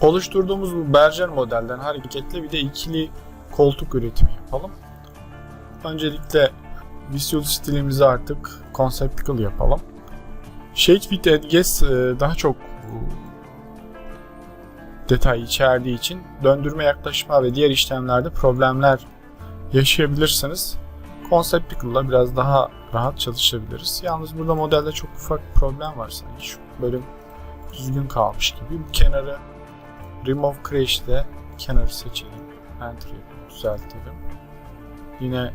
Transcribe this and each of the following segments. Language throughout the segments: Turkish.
Oluşturduğumuz bu Berger modelden hareketle bir de ikili koltuk üretimi yapalım. Öncelikle visual stilimizi artık conceptual yapalım. Shade with Edges daha çok detay içerdiği için döndürme yaklaşma ve diğer işlemlerde problemler yaşayabilirsiniz. Conceptual'la biraz daha rahat çalışabiliriz. Yalnız burada modelde çok ufak bir problem var sanki. Şu bölüm düzgün kalmış gibi. Bu kenarı Remove Crash ile kenarı seçelim. Enter düzeltelim. Yine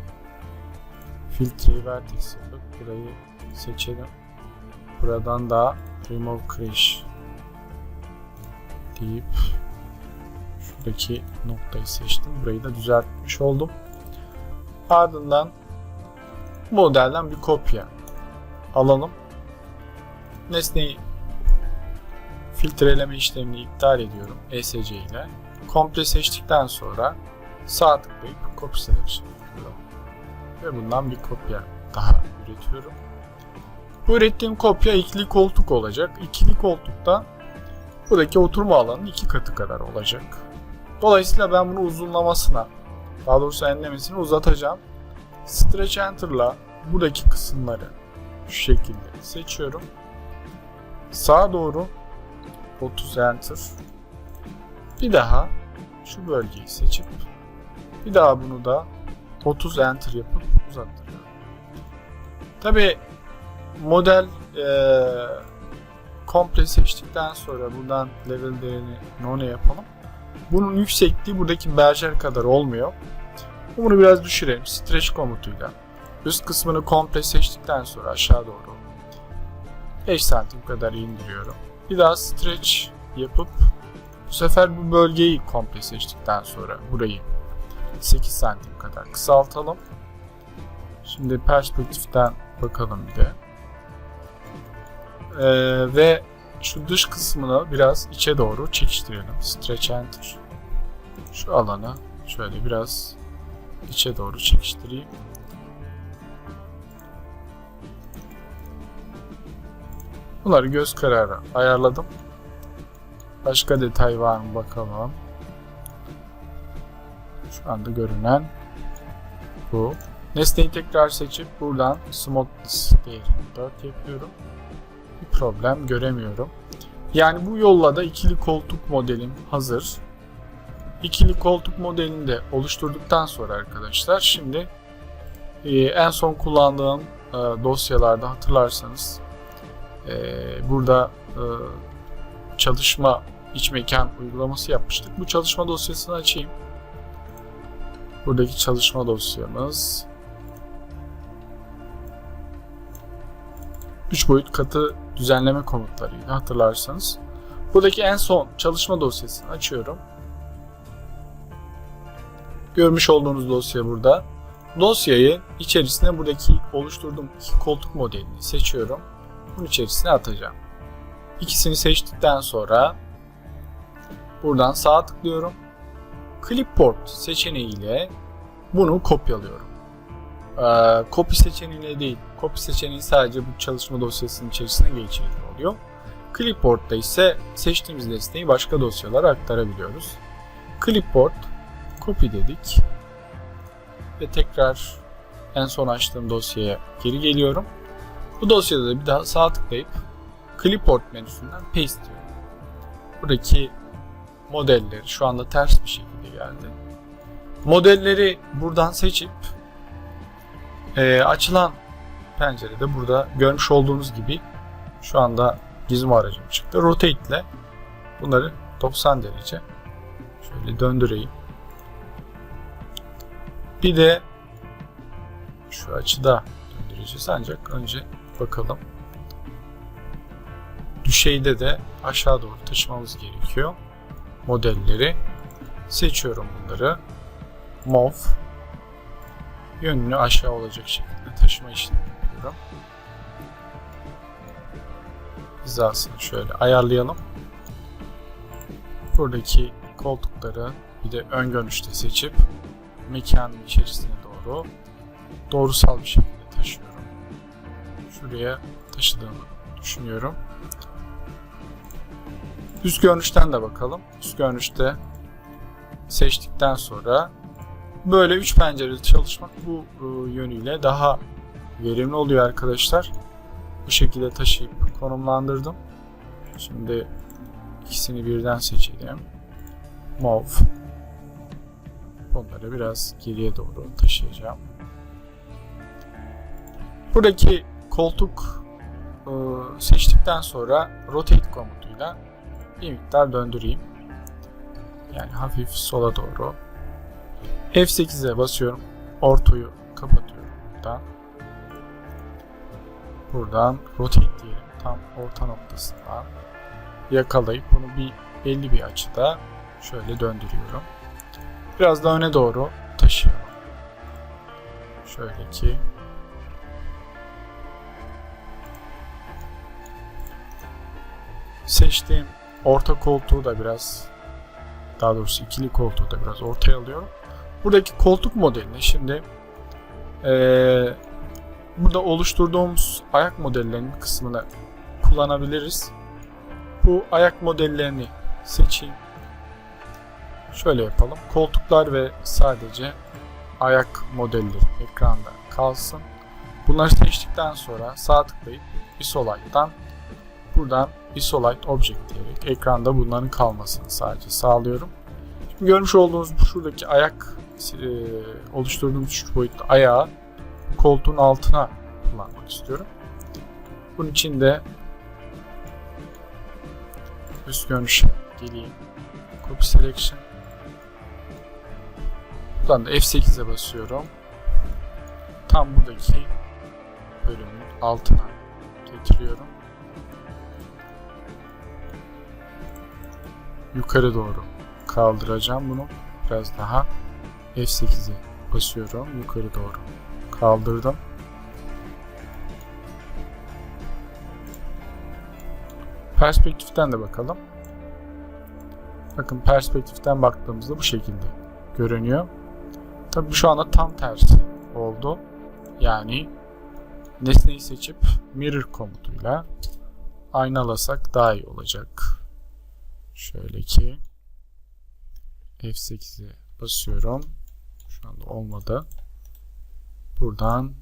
filtreyi vertex yapıp burayı seçelim. Buradan da Remove Crash deyip şuradaki noktayı seçtim. Burayı da düzeltmiş oldum. Ardından modelden bir kopya alalım. Nesneyi filtreleme işlemini iptal ediyorum ESC ile. Komple seçtikten sonra sağ tıklayıp selection yapıyorum. Ve bundan bir kopya daha üretiyorum. Bu ürettiğim kopya ikili koltuk olacak. İkili koltukta buradaki oturma alanının iki katı kadar olacak. Dolayısıyla ben bunu uzunlamasına, daha doğrusu enlemesini uzatacağım. Stretch Enter'la buradaki kısımları şu şekilde seçiyorum. Sağa doğru 30 Enter. Bir daha şu bölgeyi seçip bir daha bunu da 30 Enter yapıp uzattırıyorum. Tabi model eee komple seçtikten sonra buradan level değerini none yapalım. Bunun yüksekliği buradaki berjer kadar olmuyor. Bunu biraz düşürelim stretch komutuyla. Üst kısmını komple seçtikten sonra aşağı doğru 5 santim kadar indiriyorum. Bir daha stretch yapıp bu sefer bu bölgeyi komple seçtikten sonra burayı 8 santim kadar kısaltalım. Şimdi perspektiften bakalım bir de. Ee, ve şu dış kısmını biraz içe doğru çekiştirelim. Stretch Enter. Şu alanı şöyle biraz içe doğru çekiştireyim. Bunları göz kararı ayarladım. Başka detay var mı bakalım. Şu anda görünen bu. Nesneyi tekrar seçip buradan smoothness değerini 4 yapıyorum. Bir problem göremiyorum. Yani bu yolla da ikili koltuk modelim hazır. İkili koltuk modelini de oluşturduktan sonra arkadaşlar şimdi e, en son kullandığım e, dosyalarda hatırlarsanız e, burada e, çalışma iç mekan uygulaması yapmıştık. Bu çalışma dosyasını açayım. Buradaki çalışma dosyamız 3 boyut katı düzenleme komutlarıydı hatırlarsanız. Buradaki en son çalışma dosyasını açıyorum. Görmüş olduğunuz dosya burada. Dosyayı içerisine buradaki oluşturduğum iki koltuk modelini seçiyorum. Bunun içerisine atacağım. İkisini seçtikten sonra buradan sağ tıklıyorum. Clipboard seçeneğiyle bunu kopyalıyorum. Ee, copy seçeneğiyle değil, copy seçeneği sadece bu çalışma dosyasının içerisine geçerli oluyor. Clipboard'da ise seçtiğimiz nesneyi başka dosyalara aktarabiliyoruz. Clipboard, copy dedik. Ve tekrar en son açtığım dosyaya geri geliyorum. Bu dosyada da bir daha sağ tıklayıp Clipboard menüsünden paste diyorum. Buradaki modelleri şu anda ters bir şekilde geldi. Modelleri buradan seçip e, açılan pencerede burada görmüş olduğunuz gibi şu anda gizmo aracım çıktı. Rotate ile bunları 90 derece şöyle döndüreyim. Bir de şu açıda döndüreceğiz ancak önce bakalım. Düşeyde de aşağı doğru taşımamız gerekiyor. Modelleri seçiyorum bunları. Move yönünü aşağı olacak şekilde taşıma işlemi yapıyorum. Hizasını şöyle ayarlayalım. Buradaki koltukları bir de ön görünüşte seçip mekanın içerisine doğru doğrusal bir şekilde taşıyorum. Şuraya taşıdığımı düşünüyorum. Üst görünüşten de bakalım. Üst görünüşte seçtikten sonra böyle üç pencereli çalışmak bu e, yönüyle daha verimli oluyor arkadaşlar. Bu şekilde taşıyıp konumlandırdım. Şimdi ikisini birden seçelim. Move. Bunları biraz geriye doğru taşıyacağım. Buradaki koltuk e, seçtikten sonra rotate komutuyla bir miktar döndüreyim. Yani hafif sola doğru. F8'e basıyorum. Ortoyu kapatıyorum buradan. Buradan rotate diyelim. Tam orta noktasından yakalayıp bunu bir belli bir açıda şöyle döndürüyorum. Biraz da öne doğru taşıyorum. Şöyle ki seçtiğim orta koltuğu da biraz daha doğrusu ikili koltuğu da biraz ortaya alıyorum. Buradaki koltuk modelini şimdi eee, burada oluşturduğumuz ayak modellerinin kısmını kullanabiliriz. Bu ayak modellerini seçeyim. Şöyle yapalım. Koltuklar ve sadece ayak modelleri ekranda kalsın. Bunları seçtikten sonra sağ tıklayıp Isolite'dan buradan Isolate Object diyerek ekranda bunların kalmasını sadece sağlıyorum. Şimdi görmüş olduğunuz bu şuradaki ayak e, oluşturduğumuz üç boyutlu ayağı koltuğun altına kullanmak istiyorum. Bunun için de üst görünüşe geleyim. Copy Selection. Buradan da F8'e basıyorum. Tam buradaki bölümün altına getiriyorum. Yukarı doğru kaldıracağım bunu. Biraz daha F8'e basıyorum. Yukarı doğru kaldırdım. Perspektiften de bakalım. Bakın perspektiften baktığımızda bu şekilde görünüyor. Tabi şu anda tam tersi oldu. Yani nesneyi seçip mirror komutuyla aynalasak daha iyi olacak. Şöyle ki F8'e basıyorum. Şu anda olmadı. Buradan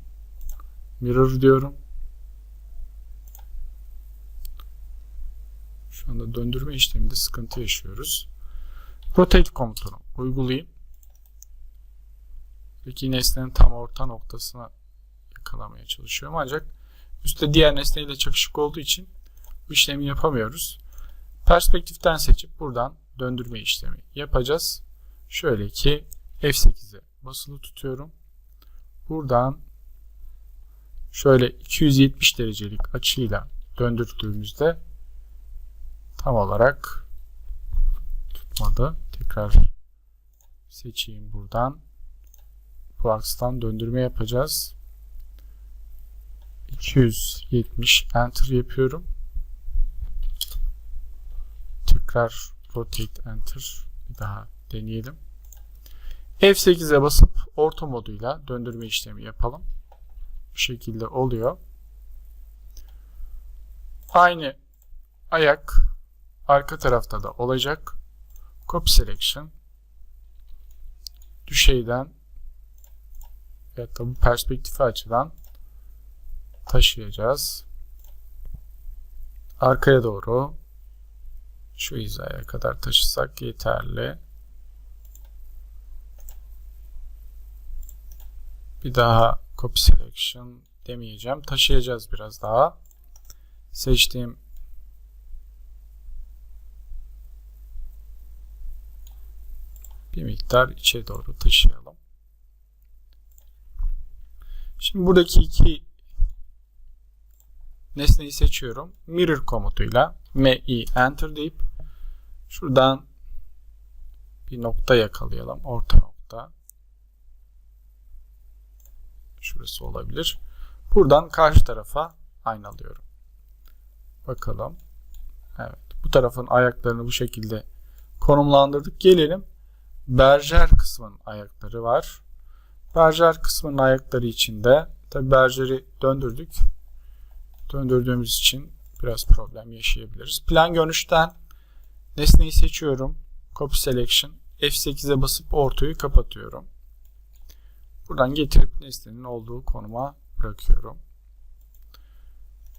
mirror diyorum. Şu anda döndürme işleminde sıkıntı yaşıyoruz. Rotate komutunu uygulayayım. Peki nesnenin tam orta noktasına yakalamaya çalışıyorum. Ancak üstte diğer nesneyle çakışık olduğu için bu işlemi yapamıyoruz. Perspektiften seçip buradan döndürme işlemi yapacağız. Şöyle ki F8'e basılı tutuyorum. Buradan şöyle 270 derecelik açıyla döndürdüğümüzde tam olarak tutmadı. Tekrar seçeyim buradan. Bu akstan döndürme yapacağız. 270 enter yapıyorum. Tekrar rotate enter bir daha deneyelim. F8'e basıp orta moduyla döndürme işlemi yapalım. Bu şekilde oluyor. Aynı ayak arka tarafta da olacak. Copy selection düşeyden ya da bu perspektifi açıdan taşıyacağız. Arkaya doğru şu hizaya kadar taşısak yeterli. Bir daha copy selection demeyeceğim. Taşıyacağız biraz daha. Seçtiğim bir miktar içe doğru taşıyalım. Şimdi buradaki iki nesneyi seçiyorum. Mirror komutuyla mi enter deyip şuradan bir nokta yakalayalım. Orta nokta. Şurası olabilir. Buradan karşı tarafa aynalıyorum. Bakalım. Evet. Bu tarafın ayaklarını bu şekilde konumlandırdık. Gelelim. Berjer kısmının ayakları var. Berjer kısmının ayakları içinde tabi berjeri döndürdük. Döndürdüğümüz için biraz problem yaşayabiliriz. Plan görünüşten nesneyi seçiyorum. Copy Selection. F8'e basıp ortayı kapatıyorum. Buradan getirip nesnenin olduğu konuma bırakıyorum.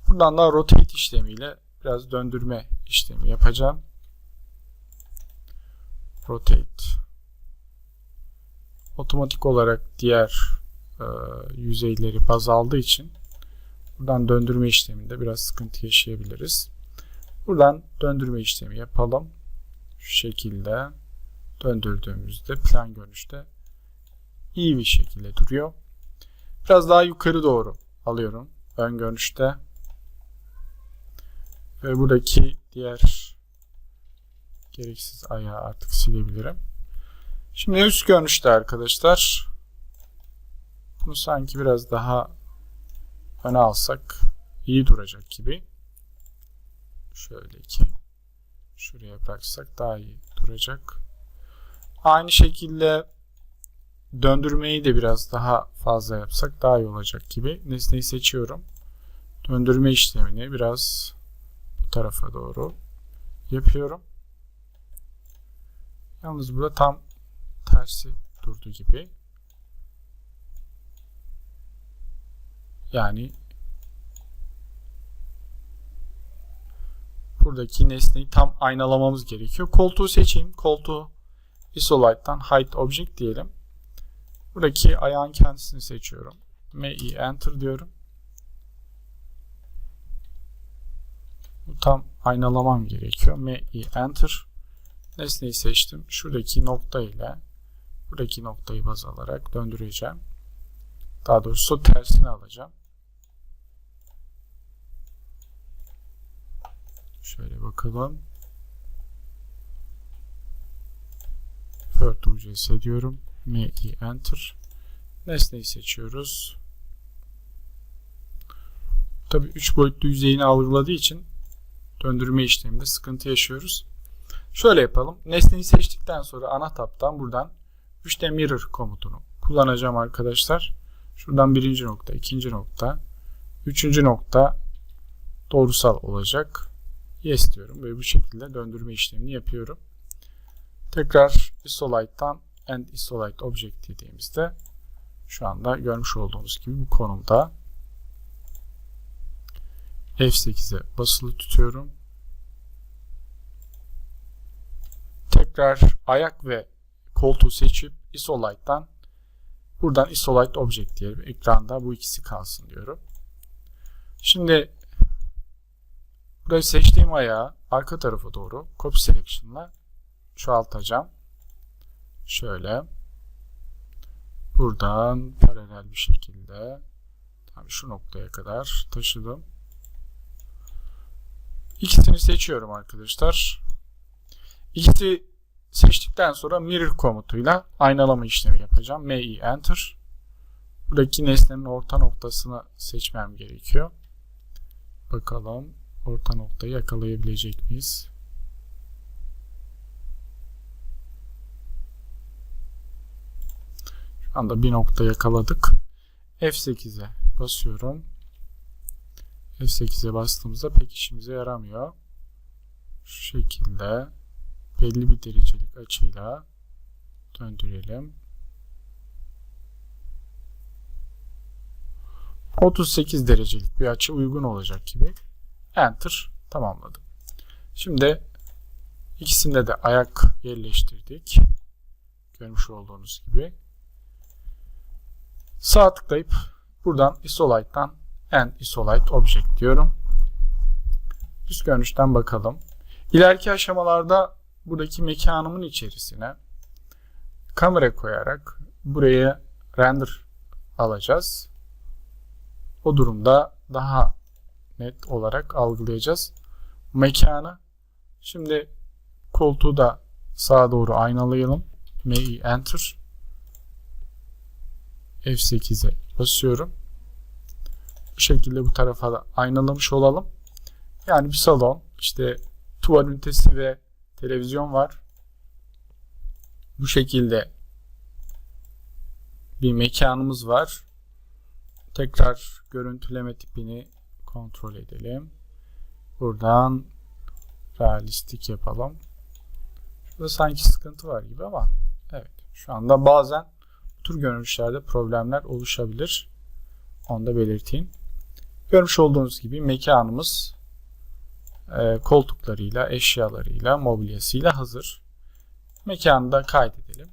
Buradan da rotate işlemiyle biraz döndürme işlemi yapacağım. Rotate. Otomatik olarak diğer e, yüzeyleri baz aldığı için buradan döndürme işleminde biraz sıkıntı yaşayabiliriz. Buradan döndürme işlemi yapalım. Şu şekilde döndürdüğümüzde plan görünüşte iyi bir şekilde duruyor. Biraz daha yukarı doğru alıyorum ön görünüşte. Ve buradaki diğer gereksiz ayağı artık silebilirim. Şimdi üst görünüşte arkadaşlar bunu sanki biraz daha öne alsak iyi duracak gibi. Şöyle ki şuraya bıraksak daha iyi duracak. Aynı şekilde döndürmeyi de biraz daha fazla yapsak daha iyi olacak gibi. Nesneyi seçiyorum. Döndürme işlemini biraz bu tarafa doğru yapıyorum. Yalnız burada tam tersi durdu gibi. Yani buradaki nesneyi tam aynalamamız gerekiyor. Koltuğu seçeyim. Koltuğu Isolite'dan Hide Object diyelim. Buradaki ayağın kendisini seçiyorum. MI Enter diyorum. Bu tam aynalamam gerekiyor. MI Enter. Nesneyi seçtim. Şuradaki nokta ile buradaki noktayı baz alarak döndüreceğim. Daha doğrusu tersini alacağım. Şöyle bakalım. Third UCS diyorum. MI Enter. Nesneyi seçiyoruz. Tabi 3 boyutlu yüzeyini algıladığı için döndürme işleminde sıkıntı yaşıyoruz. Şöyle yapalım. Nesneyi seçtikten sonra ana tabdan buradan 3D Mirror komutunu kullanacağım arkadaşlar. Şuradan birinci nokta, ikinci nokta, üçüncü nokta doğrusal olacak. Yes diyorum ve bu şekilde döndürme işlemini yapıyorum. Tekrar Isolite'dan End Isolate Object dediğimizde şu anda görmüş olduğunuz gibi bu konumda F8'e basılı tutuyorum. Tekrar ayak ve koltuğu seçip Isolite'dan buradan Isolate Object diyelim. Ekranda bu ikisi kalsın diyorum. Şimdi burayı seçtiğim ayağı arka tarafa doğru Copy Selection'la çoğaltacağım. Şöyle buradan paralel bir şekilde tam şu noktaya kadar taşıdım. İkisini seçiyorum arkadaşlar. İkisi seçtikten sonra mirror komutuyla aynalama işlemi yapacağım. MI enter. Buradaki nesnenin orta noktasını seçmem gerekiyor. Bakalım orta noktayı yakalayabilecek miyiz? Şu anda bir nokta yakaladık. F8'e basıyorum. F8'e bastığımızda pek işimize yaramıyor. Şu şekilde belli bir derecelik açıyla döndürelim. 38 derecelik bir açı uygun olacak gibi. Enter tamamladım. Şimdi ikisinde de ayak yerleştirdik. Görmüş olduğunuz gibi. Sağ tıklayıp buradan Isolite'dan End Isolate Object diyorum. Üst görünüşten bakalım. İleriki aşamalarda buradaki mekanımın içerisine kamera koyarak buraya render alacağız. O durumda daha net olarak algılayacağız mekanı. Şimdi koltuğu da sağa doğru aynalayalım. MI Enter F8'e basıyorum. Bu şekilde bu tarafa da aynalamış olalım. Yani bir salon, işte tuval ünitesi ve televizyon var. Bu şekilde bir mekanımız var. Tekrar görüntüleme tipini kontrol edelim. Buradan realistik yapalım. da sanki sıkıntı var gibi ama evet şu anda bazen bu tür görünüşlerde problemler oluşabilir. Onu da belirteyim. Görmüş olduğunuz gibi mekanımız e, koltuklarıyla, eşyalarıyla, mobilyasıyla hazır. Mekanı da kaydedelim.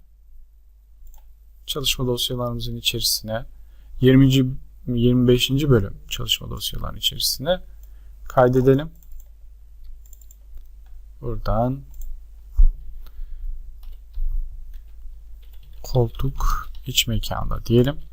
Çalışma dosyalarımızın içerisine 20. 25. bölüm çalışma dosyalarının içerisine kaydedelim. Buradan koltuk iç mekanda diyelim.